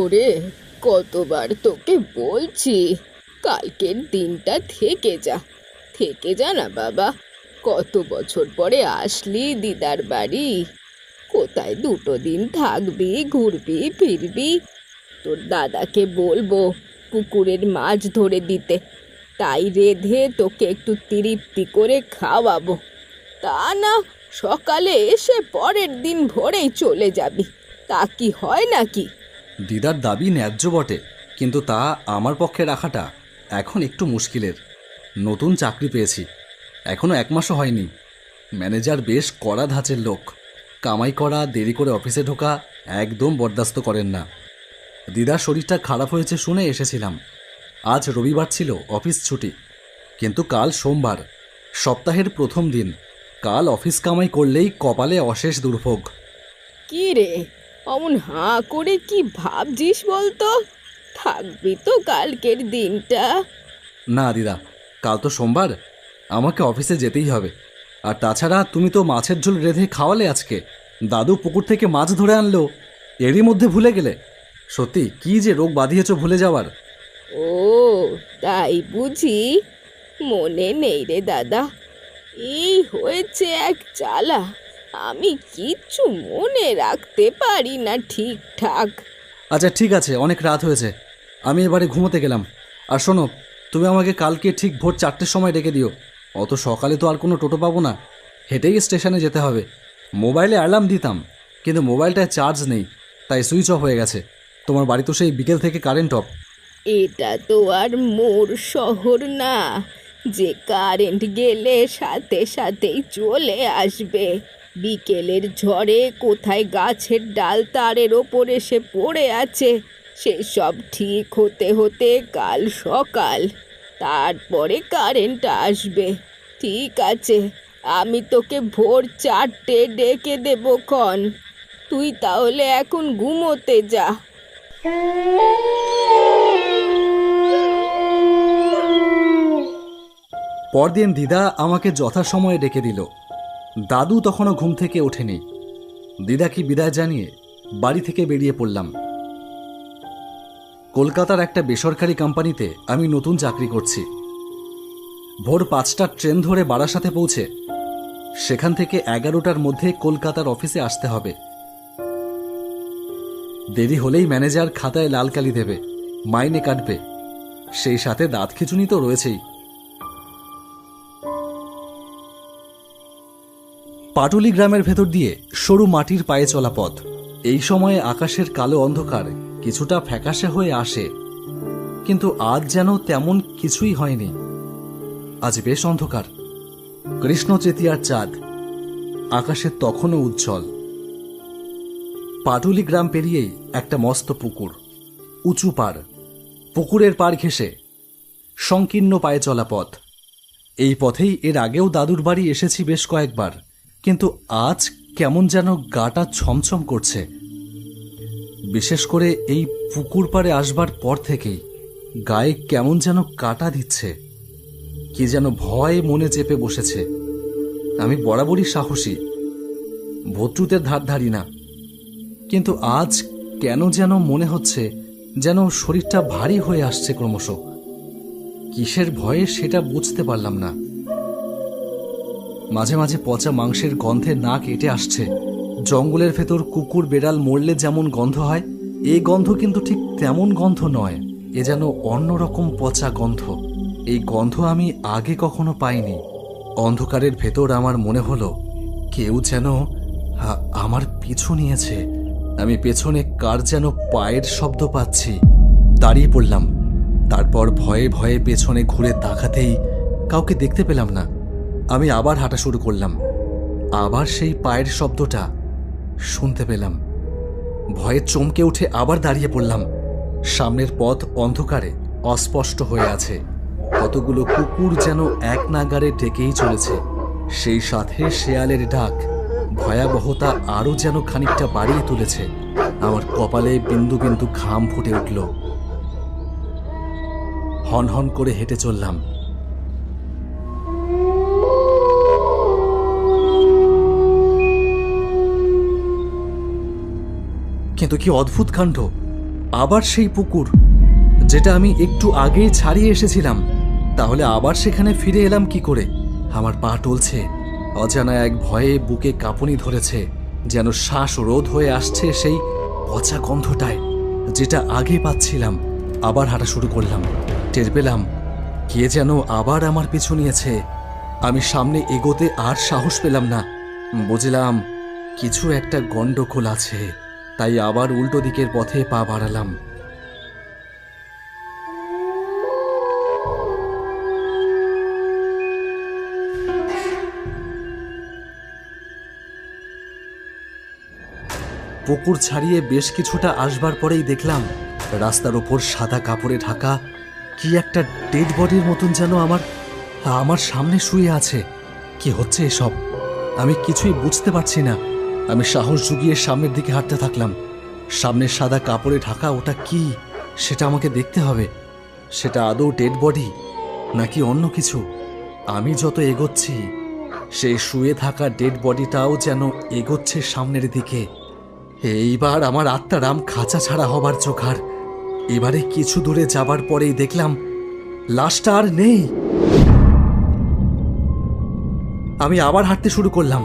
ওরে, কতবার তোকে বলছি, কালকের দিনটা থেকে যা থেকে যা না বাবা, কত বছর পরে আসলি দিদার বাড়ি, কোথায় দুটো দিন থাকবি, ঘুরবি, ফিরবি, তোর দাদাকে বলব পুকুরের মাছ ধরে দিতে, তাই রেধে তোকে একটু তৃপ্তি করে খাওয়াবো, তা না সকালে এসে পরের দিন ভোরেই চলে যাবি, তা কি হয় নাকি? দিদার দাবি ন্যায্য বটে, কিন্তু তা আমার পক্ষে রাখাটা এখন একটু মুশকিলের। নতুন চাকরি পেয়েছি এখনও এক মাসও হয়নি। ম্যানেজার বেশ কড়া ধাঁচের লোক। কামাই করা, দেরি করে অফিসে ঢোকা, একদম বরদাস্ত করেন না। দিদার শরীরটা খারাপ হয়েছে শুনে এসেছিলাম। আজ রবিবার ছিল অফিস ছুটি, কিন্তু কাল সোমবার, সপ্তাহের প্রথম দিন। কাল অফিস কামাই করলেই কপালে অশেষ দুর্ভোগ। কি রে? অমন হাঁ করে কি ভাবছিস বলতো? থাকবি তো কালকের দিনটা। না দিদা কাল তো সোমবার। আমাকে অফিসে যেতেই হবে। আর তাছাড়া তুমি তো মাছের ঝোল রেঁধে খাওয়ালে আজকে। দাদু পুকুর থেকে মাছ ধরে আনলো। এরই মধ্যে ভুলে গেলে। সত্যি কি যে রোগ বাঁধিয়েছ ভুলে যাওয়ার। ও তাই বুঝি? মনে নেই রে দাদা। এই হয়েছে এক জ্বালা আমি কিচ্ছু মনে রাখতে পারি না ঠিকঠাক। আচ্ছা ঠিক আছে অনেক রাত হয়েছে। আমি এবারে ঘুমোতে গেলাম। আর শোনো তুমি আমাকে কালকে ঠিক ভোর চারটের সময় ডেকে দিও। অত সকালে তো আর কোনো টোটো পাবো না। হেঁটেই স্টেশনে যেতে হবে। মোবাইলে অ্যালার্ম দিতাম কিন্তু মোবাইলটায় চার্জ নেই তাই সুইচ অফ হয়ে গেছে। তোমার বাড়ি তো সেই বিকেল থেকে কারেন্ট অফ। এটা তো আর মোর শহর না। যে কারেন্ট গেলে সাথে সাথেই চলে আসবে। বিকেলের ঝড়ে কোথায় গাছের ডাল তারের ওপর এসে পড়ে আছে, সেসব ঠিক হতে হতে কাল সকাল। তারপরে কারেন্ট আসবে। ঠিক আছে, আমি তোকে ভোর চারটে ডেকে দেবো ক্ষণ। তুই তাহলে এখন ঘুমোতে যা। পরদিন দিদা আমাকে যথাসময়ে ডেকে দিল। দাদু তখনও ঘুম থেকে ওঠেনি। দিদাকে বিদায় জানিয়ে বাড়ি থেকে বেরিয়ে পড়লাম। কলকাতার একটা বেসরকারি কোম্পানিতে আমি নতুন চাকরি করছি। ভোর পাঁচটার ট্রেন ধরে বারাসাতে পৌঁছে সেখান থেকে এগারোটার মধ্যে কলকাতার অফিসে আসতে হবে। দেরি হলেই ম্যানেজার খাতায় লাল কালি দেবে, মাইনে কাটবে। সেই সাথে দাঁত খিচুনি তো রয়েছেই। পাটুলি গ্রামের ভেতর দিয়ে সরু মাটির পায়ে চলা পথ। এই সময়ে আকাশের কালো অন্ধকার কিছুটা ফ্যাকাশে হয়ে আসে। কিন্তু আজ যেন তেমন কিছুই হয়নি। আজ বেশ অন্ধকার। কৃষ্ণ চেতিয়ার চাঁদ আকাশে তখনও উজ্জ্বল। পাটুলি গ্রাম পেরিয়েই একটা মস্ত পুকুর, উঁচু পার পুকুরের পার ঘেঁষে সংকীর্ণ পায়ে চলা পথ। এই পথেই এর আগেও দাদুর বাড়ি এসেছি বেশ কয়েকবার। কিন্তু আজ কেমন যেন গাটা ছমছম করছে। বিশেষ করে এই পুকুর পাড়ে আসবার পর থেকেই গায়ে কেমন যেন কাটা দিচ্ছে। কি যেন ভয় মনে চেপে বসেছে। আমি বরাবরই সাহসী। ভদ্রুতের ধার ধারি না। কিন্তু আজ কেন যেন মনে হচ্ছে যেন শরীরটা ভারী হয়ে আসছে ক্রমশ। কিসের ভয়ে সেটা বুঝতে পারলাম না। মাঝে মাঝে পচা মাংসের গন্ধে নাক এটে আসছে। জঙ্গলের ভেতর কুকুর বেড়াল মরলে যেমন গন্ধ হয়, এই গন্ধ কিন্তু ঠিক তেমন গন্ধ নয়। এ যেন অন্যরকম পচা গন্ধ। এই গন্ধ আমি আগে কখনো পাইনি। অন্ধকারের ভেতর আমার মনে হলো, কেউ যেন আমার পিছু নিয়েছে। আমি পেছনে কার যেন পায়ের শব্দ পাচ্ছি। দাঁড়িয়ে পড়লাম। তারপর ভয়ে ভয়ে পেছনে ঘুরে তাকাতেই কাউকে দেখতে পেলাম না। আমি আবার হাঁটা শুরু করলাম। আবার সেই পায়ের শব্দটা শুনতে পেলাম। ভয়ে চমকে উঠে আবার দাঁড়িয়ে পড়লাম। সামনের পথ অন্ধকারে অস্পষ্ট হয়ে আছে। কতগুলো কুকুর যেন এক নাগারে ডেকেই চলেছে। সেই সাথে শেয়ালের ডাক ভয়াবহতা আরও যেন খানিকটা বাড়িয়ে তুলেছে। আমার কপালে বিন্দু বিন্দু ঘাম ফুটে উঠল। হন হন করে হেঁটে চললাম। কিন্তু কি অদ্ভুত কাণ্ড? আবার সেই পুকুর, যেটা আমি একটু আগেই ছাড়িয়ে এসেছিলাম। তাহলে আবার সেখানে ফিরে এলাম কি করে? আমার পা টলছে, অজানা এক ভয়ে বুকে কাঁপুনি ধরেছে, যেন শ্বাস রোধ হয়ে আসছে সেই পচা গন্ধটায়, যেটা আগে পাচ্ছিলাম, আবার হাঁটা শুরু করলাম। টের পেলাম, কে যেন আবার আমার পিছু নিয়েছে। আমি সামনে এগোতে আর সাহস পেলাম না। বুঝলাম, কিছু একটা গন্ডগোল আছে। তাই আবার উল্টো দিকের পথে পা বাড়ালাম। পুকুর ছাড়িয়ে বেশ কিছুটা আসবার পরেই দেখলাম, রাস্তার ওপর সাদা কাপড়ে ঢাকা কি একটা ডেড বডির মতন যেন আমার আমার সামনে শুয়ে আছে। কি হচ্ছে এসব? আমি কিছুই বুঝতে পারছি না। আমি সাহস জুগিয়ে সামনের দিকে হাঁটতে থাকলাম। সামনের সাদা কাপড়ে ঢাকা ওটা কি? সেটা আমাকে দেখতে হবে। সেটা আদৌ ডেড বডি নাকি অন্য কিছু? আমি যত এগোচ্ছি, সেই শুয়ে থাকা ডেড বডিটাও যেন এগোচ্ছে সামনের দিকে। এইবার আমার আত্মারাম খাঁচা ছাড়া হবার চোখার এবারে কিছু দূরে যাবার পরেই দেখলাম, লাশটা আর নেই। আমি আবার হাঁটতে শুরু করলাম।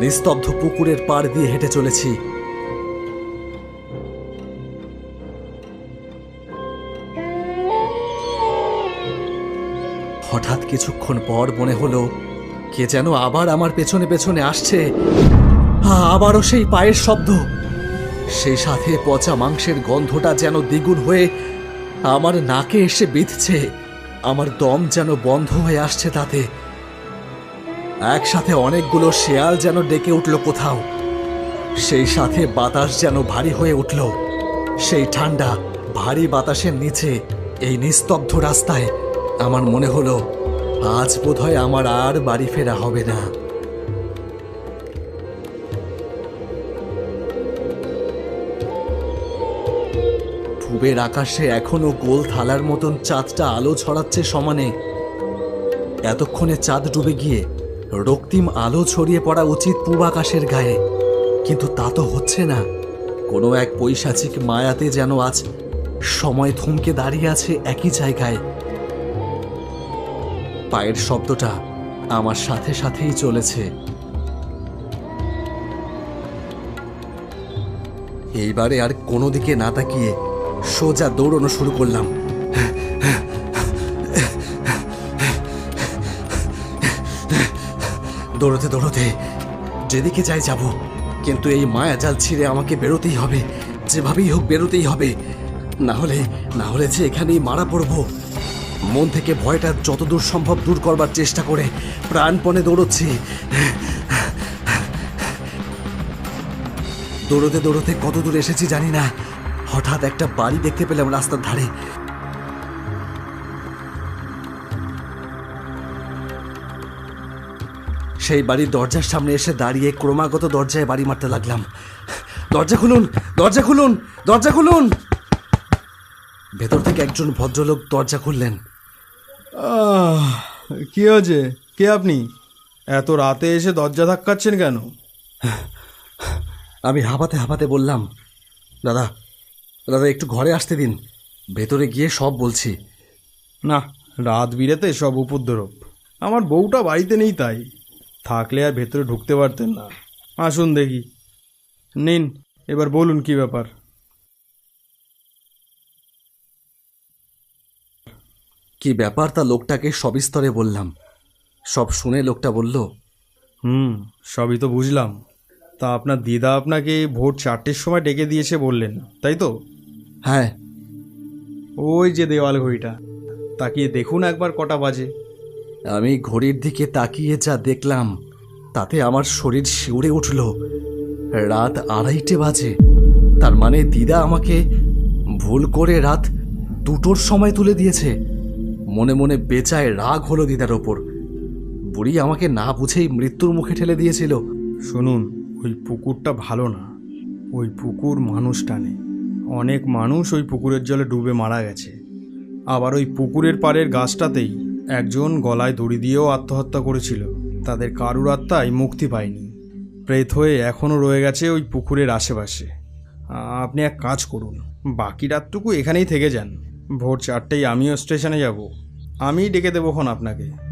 নিস্তব্ধ পুকুরের পাড় দিয়ে হেঁটে চলেছি। হঠাৎ কিছুক্ষণ পর মনে হলো, কে যেন আবার আমার পেছনে পেছনে আসছে। আবারও সেই পায়ের শব্দ। সেই সাথে পচা মাংসের গন্ধটা যেন দ্বিগুণ হয়ে আমার নাকে এসে বিঁধছে। আমার দম যেন বন্ধ হয়ে আসছে তাতে। একসাথে অনেকগুলো শেয়াল যেন ডেকে উঠল কোথাও। সেই সাথে বাতাস যেন ভারী হয়ে উঠল। সেই ঠান্ডা, ভারী বাতাসের নিচে, এই নিস্তব্ধ রাস্তায় আমার মনে হলো, আজ বোধহয় আমার আর বাড়ি ফেরা হবে না। পূবের আকাশে এখনও গোল থালার মতন চাঁদটা আলো ছড়াচ্ছে সমানে। এতক্ষণে চাঁদ ডুবে গিয়ে রক্তিম আলো ছড়িয়ে পড়া উচিত পূব আকাশের গায়ে। কিন্তু তা তো হচ্ছে না। কোনো এক পৈশাচিক মায়াতে যেন আজ সময় থমকে দাঁড়িয়ে আছে একই জায়গায়। পায়ের শব্দটা আমার সাথে সাথেই চলেছে। এইবারে আর কোনো দিকে না তাকিয়ে সোজা দৌড়ানো শুরু করলাম। দৌড়তে দৌড়তে যেদিকে যাই যাব, কিন্তু এই মায়া জাল ছিঁড়ে আমাকে বেরোতেই হবে, যেভাবেই হোক বেরোতেই হবে। না হলে না হলে যে এখানেই মারা পড়ব। মন থেকে ভয়টা যতদূর সম্ভব দূর করবার চেষ্টা করে, প্রাণপণে দৌড়চ্ছি। দৌড়তে দৌড়তে কত দূর এসেছি জানি না। হঠাৎ একটা বাড়ি দেখতে পেলাম রাস্তার ধারে। সেই বাড়ির দরজার সামনে এসে দাঁড়িয়ে ক্রমাগত দরজায় বাড়ি মারতে লাগলাম। দরজা খুলুন দরজা খুলুন দরজা খুলুন। ভেতর থেকে একজন ভদ্রলোক দরজা খুললেন। কি হয়েছে? কে আপনি? এত রাতে এসে দরজা ধাক্কাচ্ছেন কেন? আমি হাঁপাতে হাঁপাতে বললাম দাদা দাদা একটু ঘরে আসতে দিন। ভেতরে গিয়ে সব বলছি। না রাত বিরেতে সব উপদ্রব। আমার বউটা বাড়িতে নেই তাই। থাকলে আর ভেতরে ঢুকতে পারতেন না। আসুন দেখি। নিন এবার বলুন কি ব্যাপার। কি ব্যাপার তা লোকটাকে সবিস্তরে বললাম। সব শুনে লোকটা বলল হুম সবই তো বুঝলাম। তা আপনার দিদা আপনাকে ভোর চারটের সময় ডেকে দিয়েছে বললেন তাই তো? হ্যাঁ। ওই যে দেওয়াল ঘড়িটা। তাকিয়ে দেখুন একবার কটা বাজে। আমি ঘড়ির দিকে তাকিয়ে যা দেখলাম, তাতে আমার শরীর শিউরে উঠল। রাত আড়াইটে বাজে। তার মানে দিদা আমাকে ভুল করে রাত দুটোর সময় তুলে দিয়েছে। মনে মনে বেচায় রাগ হলো দিদার ওপর। বুড়ি আমাকে না বুঝেই মৃত্যুর মুখে ঠেলে দিয়েছিল। শুনুন, ওই পুকুরটা ভালো না। ওই পুকুর মানুষ টানে। অনেক মানুষ ওই পুকুরের জলে ডুবে মারা গেছে। আবার ওই পুকুরের পাড়ের গাছটাতেই একজন গলায় দড়ি দিয়েও আত্মহত্যা করেছিল। তাদের কারুর আত্মাই মুক্তি পায়নি। প্রেত হয়ে এখনও রয়ে গেছে ওই পুকুরের আশেপাশে। আপনি এক কাজ করুন। বাকি রাতটুকু এখানেই থেকে যান। ভোর চারটেই আমিও স্টেশনে যাব। আমি ডেকে দেবোখন আপনাকে।